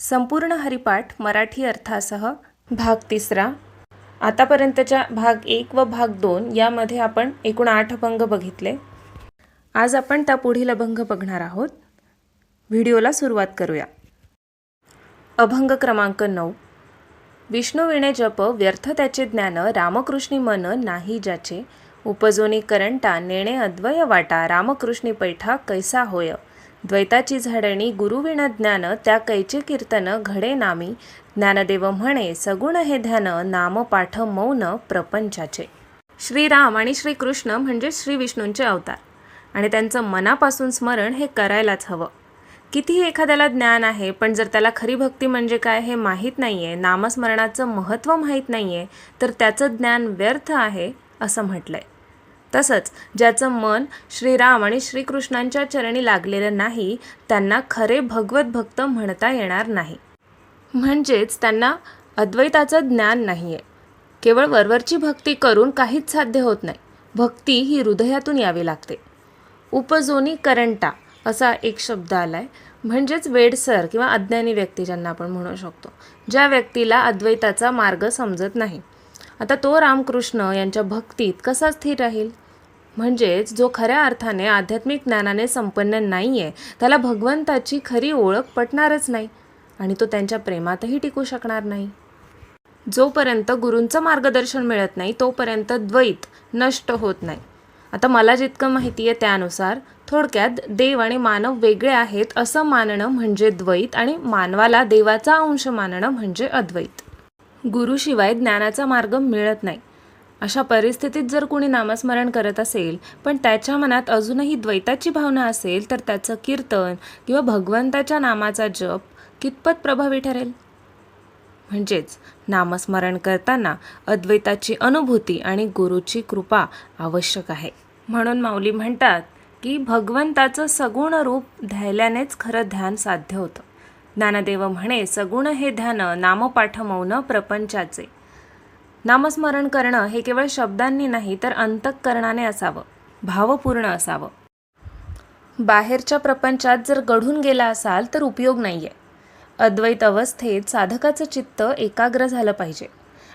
संपूर्ण हरिपाठ मराठी अर्थासह भाग तिसरा. आतापर्यंतच्या भाग एक व भाग दोन यामध्ये आपण एकूण आठ अभंग बघितले. आज आपण त्या पुढील अभंग बघणार आहोत. व्हिडिओला सुरुवात करूया. अभंग क्रमांक नऊ. विष्णू विणे जप व्यर्थ त्याचे ज्ञान रामकृष्णी मन नाही ज्याचे. उपजोनी करंटा नेणे अद्वय वाटा रामकृष्णी पैठा कैसा होय? द्वैताची झाडणी गुरुविण ज्ञान त्या कैचे कीर्तन घडे नामी. ज्ञानदेव म्हणे सगुण हे ध्यान नाम पाठ मौन प्रपंचाचे. श्रीराम आणि श्रीकृष्ण म्हणजे श्री विष्णूंचे अवतार. आणि त्यांचं मनापासून स्मरण हे करायलाच हवं. कितीही एखाद्याला ज्ञान आहे पण जर त्याला खरी भक्ती म्हणजे काय हे माहीत नाही आहे नामस्मरणाचं महत्त्व माहीत नाही आहे तर त्याचं ज्ञान व्यर्थ आहे असं म्हटलं आहे तसंच ज्याचं मन श्रीराम आणि श्रीकृष्णांच्या चरणी लागलेलं नाही त्यांना खरे भगवत भक्त म्हणता येणार नाही. म्हणजेच त्यांना अद्वैताचं ज्ञान नाही आहे केवळ वरवरची भक्ती करून काहीच साध्य होत नाही. भक्ती ही हृदयातून यावी लागते. उपजोनी करंटा असा एक शब्द आला आहे म्हणजेच वेडसर किंवा अज्ञानी व्यक्ती ज्यांना आपण म्हणू शकतो. ज्या व्यक्तीला अद्वैताचा मार्ग समजत नाही. आता तो रामकृष्ण यांच्या भक्तीत कसा स्थिर राहील? म्हणजेच जो खऱ्या अर्थाने आध्यात्मिक ज्ञानाने संपन्न नाही आहे त्याला भगवंताची खरी ओळख पटणारच नाही आणि तो त्यांच्या प्रेमातही टिकू शकणार नाही. जोपर्यंत गुरूंचं मार्गदर्शन मिळत नाही तोपर्यंत द्वैत नष्ट होत नाही. आता मला जितकं माहिती आहे त्यानुसार थोडक्यात देव आणि मानव वेगळे आहेत असं मानणं म्हणजे द्वैत आणि मानवाला देवाचा अंश मानणं म्हणजे अद्वैत. गुरुशिवाय ज्ञानाचा मार्ग मिळत नाही. अशा परिस्थितीत जर कोणी नामस्मरण करत असेल पण त्याच्या मनात अजूनही द्वैताची भावना असेल तर त्याचं कीर्तन किंवा भगवंताच्या नामाचा जप कितपत प्रभावी ठरेल? म्हणजेच नामस्मरण करताना अद्वैताची अनुभूती आणि गुरुची कृपा आवश्यक आहे. म्हणून माऊली म्हणतात की भगवंताचं सगुण रूप ध्यायल्यानेच खरं ध्यान साध्य होतं. ज्ञानदेव म्हणे सगुण हे ध्यान नामपाठ मौन प्रपंचाचे. नामस्मरण करणं हे केवळ शब्दांनी नाही तर अंतःकरणाने असावं भावपूर्ण असावं. बाहेरच्या प्रपंचात जर गढून गेला असाल तर उपयोग नाही आहे अद्वैत अवस्थेत साधकाचं चित्त एकाग्र झालं पाहिजे.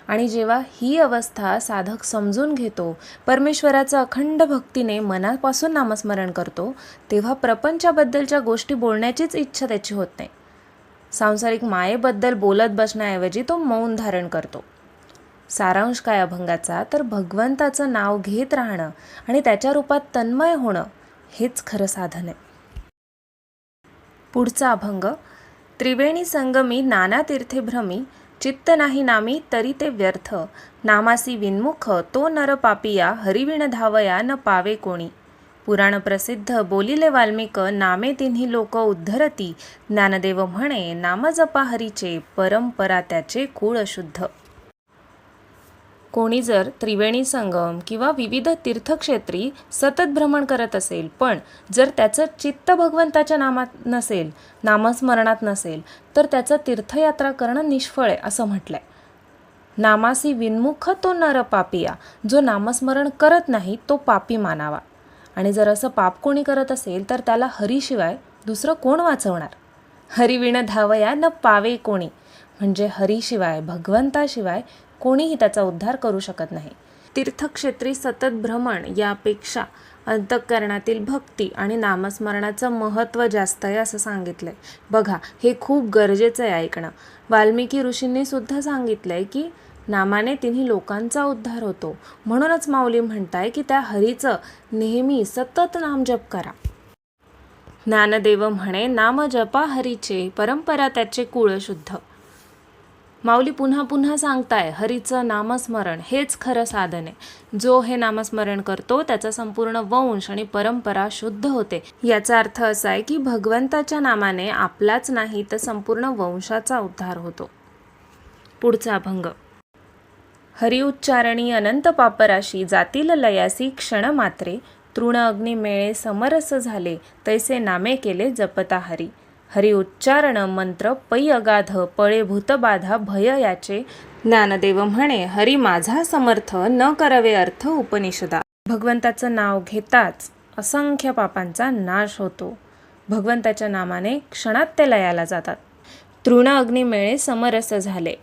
आणि जेव्हा ही अवस्था साधक समजून घेतो परमेश्वराचं अखंड भक्तीने मनापासून नामस्मरण करतो तेव्हा प्रपंचाबद्दलच्या गोष्टी बोलण्याचीच इच्छा त्याची होत नाही. सांसारिक मायेबद्दल बोलत बसण्याऐवजी तो मौन धारण करतो. सारांश काय अभंगाचा? तर भगवंताचं नाव घेत राहणं आणि त्याच्या रूपात तन्मय होणं हेच खरं साधन आहे. पुढचा अभंग त्रिवेणी संगमी नाना तीर्थे भ्रमी चित्त नाही नामी तरी ते व्यर्थ नामासी विन्मुख तो नर पापिया हरिविण धावया न पावे कोणी. पुराणप्रसिद्ध बोलिले वाल्मिक नामे तिन्ही लोक उद्धरती. ज्ञानदेव म्हणे नामजपा हरीचे परंपरा त्याचे कुळ शुद्ध. कोणी जर त्रिवेणी संगम किंवा विविध तीर्थक्षेत्री सतत भ्रमण करत असेल पण जर त्याचं चित्त भगवंताच्या नामात नसेल नामस्मरणात नसेल तर त्याचं तीर्थयात्रा करणं निष्फळ आहे असं म्हटलंय. नामासी विन्मुख तो नर पापिया. जो नामस्मरण करत नाही तो पापी मानावा. आणि जर असं पाप कोणी करत असेल तर त्याला हरीशिवाय दुसरं कोण वाचवणार? हरिविण धावया न पावे कोणी. म्हणजे हरीशिवाय भगवंताशिवाय कोणीही त्याचा उद्धार करू शकत नाही. तीर्थक्षेत्री सतत भ्रमण यापेक्षा अंतःकरणातील भक्ती आणि नामस्मरणाचं महत्त्व जास्त आहे असं सांगितलंय. बघा हे खूप गरजेचं आहे ऐकणं. वाल्मिकी ऋषींनी सुद्धा सांगितलंय की नामाने तिन्ही लोकांचा उद्धार होतो. म्हणूनच माऊली म्हणताय की त्या हरीचं नेहमी सतत नामजप करा. ज्ञानदेव म्हणे नाम जपा हरीचे परंपरा त्याचे कुळ शुद्ध. माऊली पुन्हा पुन्हा सांगताय हरीचं नामस्मरण हेच खरं साधन आहे. जो हे नामस्मरण करतो त्याचा संपूर्ण वंश आणि परंपरा शुद्ध होते. याचा अर्थ असा आहे की भगवंताच्या नामाने आपलाच नाही तर संपूर्ण वंशाचा उद्धार होतो. पुढचा अभंग. हरिउच्चारणी अनंत पापराशी जातील लयासी क्षण मात्रे. तृण अग्निमेळे समरस झाले तैसे नामे केले जपता हरी. हरिउच्चारण मंत्र पै अगाध पळे भूतबाधा भय याचे. ज्ञानदेव म्हणे हरी माझा समर्थ न करवे अर्थ उपनिषदा. भगवंताचं नाव घेताच असंख्य पापांचा नाश होतो. भगवंताच्या नामाने क्षणात ते लयाला जातात. तृण अग्निमेळे समरस झाले.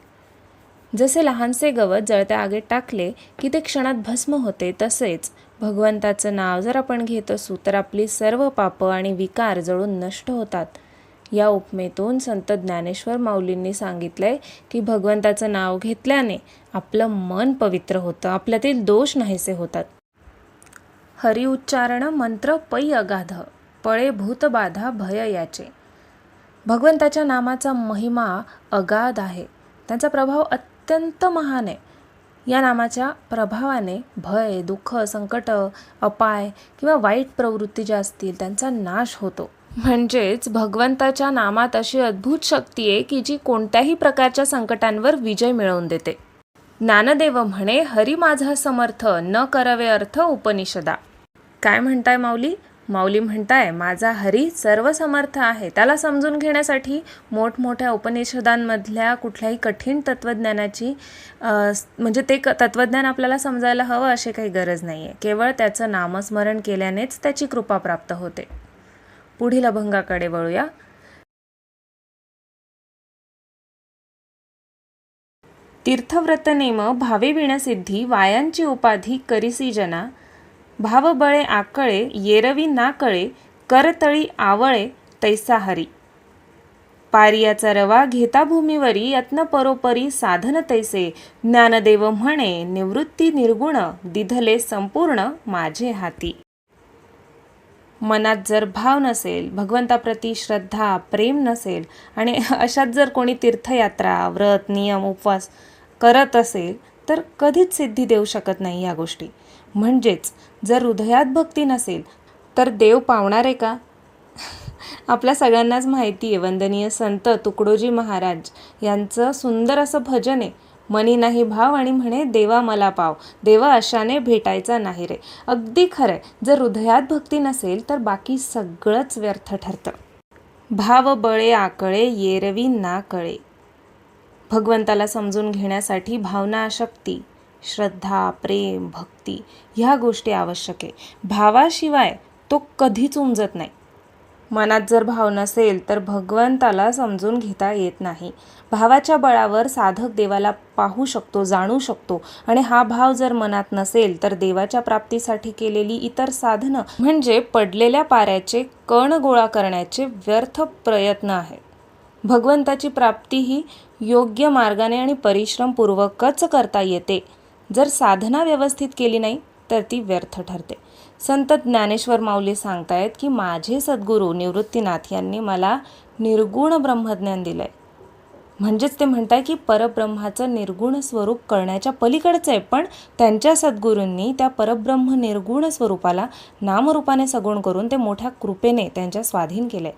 जसे लहानसे गवत जळत्या आगीत टाकले की ते क्षणात भस्म होते तसेच भगवंताचं नाव जर आपण घेत असू तर आपली सर्व पापं आणि विकार जळून नष्ट होतात. या उपमेतून संत ज्ञानेश्वर माऊलींनी सांगितलंय की भगवंताचं नाव घेतल्याने आपलं मन पवित्र होतं आपल्यातील दोष नाहीसे होतात. हरि उच्चारण मंत्र पै अगाध पळे भूतबाधा भय याचे. भगवंताच्या नामाचा महिमा अगाध आहे. त्यांचा प्रभाव अत्यंत अत्यंत महान. आहे या नामाच्या प्रभावाने भय दुःख संकट अपाय किंवा वाईट प्रवृत्ती ज्या असतील त्यांचा नाश होतो. म्हणजेच भगवंताच्या नामात अशी अद्भुत शक्ती आहे की जी कोणत्याही प्रकारच्या संकटांवर विजय मिळवून देते. ज्ञानदेव म्हणे हरी माझा समर्थ न करवे अर्थ उपनिषदा. काय म्हणताय माऊली? माऊली म्हणताय माझा हरी सर्व समर्थ आहे. त्याला समजून घेण्यासाठी मोठमोठ्या उपनिषदांमधल्या कुठल्याही कठीण तत्त्वज्ञानाची म्हणजे ते क तत्त्वज्ञान आपल्याला समजायला हवं अशी काही गरज नाही आहे केवळ त्याचं नामस्मरण केल्यानेच त्याची कृपा प्राप्त होते. पुढील अभंगाकडे वळूया. तीर्थव्रत नेम भावे विणसिद्धी वायांची उपाधी करिसी जना भावबळे आकळे येरवी नाकळे करतळी आवळे तैसा हरी पारियाचा रवा घेता भूमीवरी यत्न परोपरी साधन तैसे. ज्ञानदेव म्हणे निवृत्ती निर्गुण दिधले संपूर्ण माझे हाती. मनात जर भाव नसेल भगवंताप्रती श्रद्धा प्रेम नसेल आणि अशात जर कोणी तीर्थयात्रा व्रत नियम उपवास करत असेल तर कधीच सिद्धी देऊ शकत नाही या गोष्टी. म्हणजेच जर हृदयात भक्ती नसेल तर देव पावणार आहे का? आपल्या सगळ्यांनाच माहिती आहे वंदनीय संत तुकडोजी महाराज यांचं सुंदर असं भजन आहे मनी नाही भाव आणि म्हणे देवा मला पाव देवा अशाने भेटायचा नाही रे. अगदी खरं आहे जर हृदयात भक्ती नसेल तर बाकी सगळंच व्यर्थ ठरतं. भाव बळे आकळे येरवी ना कळे भगवंताला समजून घेण्यासाठी भावना शक्ती. श्रद्धा प्रेम भक्ती ह्या गोष्टी आवश्यक आहे. भावाशिवाय तो कधीच उमजत नाही. मनात जर भाव नसेल तर भगवंताला समजून घेता येत नाही. भावाच्या बळावर साधक देवाला पाहू शकतो जाणू शकतो आणि हा भाव जर मनात नसेल तर देवाच्या प्राप्तीसाठी केलेली इतर साधनं म्हणजे पडलेल्या पाऱ्याचे कण गोळा करण्याचे व्यर्थ प्रयत्न आहेत. भगवंताची प्राप्ती ही योग्य मार्गाने आणि परिश्रमपूर्वकच करता येते. जर साधना व्यवस्थित केली नाही तर ती व्यर्थ ठरते. संत ज्ञानेश्वर माऊली सांगतायत की माझे सद्गुरू निवृत्तीनाथ यांनी मला निर्गुण ब्रह्मज्ञान दिलं आहे म्हणजेच ते म्हणताय की परब्रह्माचं निर्गुण स्वरूप कळण्याच्या पलीकडचं आहे पण त्यांच्या सद्गुरूंनी त्या परब्रह्म निर्गुण स्वरूपाला नामरूपाने सगुण करून ते मोठ्या कृपेने त्यांच्या स्वाधीन केलंय.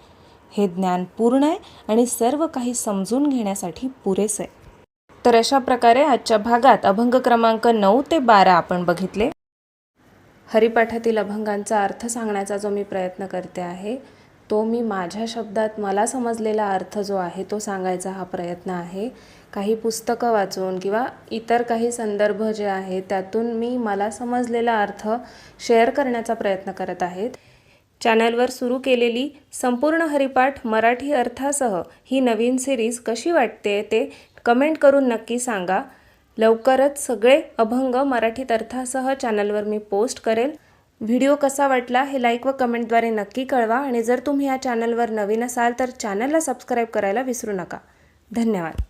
हे ज्ञान पूर्ण आहे आणि सर्व काही समजून घेण्यासाठी पुरेसं आहे. तर अशा प्रकारे आजच्या भागात अभंग क्रमांक नऊ ते बारा आपण बघितले. हरिपाठातील अभंगांचा अर्थ सांगण्याचा जो मी प्रयत्न करते आहे तो मी माझ्या शब्दात मला समजलेला अर्थ जो आहे तो सांगायचा हा प्रयत्न आहे. काही पुस्तकं वाचून किंवा इतर काही संदर्भ जे आहेत त्यातून मी मला समजलेला अर्थ शेअर करण्याचा प्रयत्न करत आहेत चॅनलवर सुरू केलेली संपूर्ण हरिपाठ मराठी अर्थासह ही नवीन सिरीज कशी वाटते ते कमेंट करून नक्की सांगा. लवकरच सगळे अभंग मराठीत अर्थासह चॅनलवर मी पोस्ट करेल. व्हिडिओ कसा वाटला हे लाईक व कमेंटद्वारे नक्की कळवा आणि जर तुम्ही या चॅनलवर नवीन असाल तर चॅनलला सबस्क्राईब करायला विसरू नका. धन्यवाद.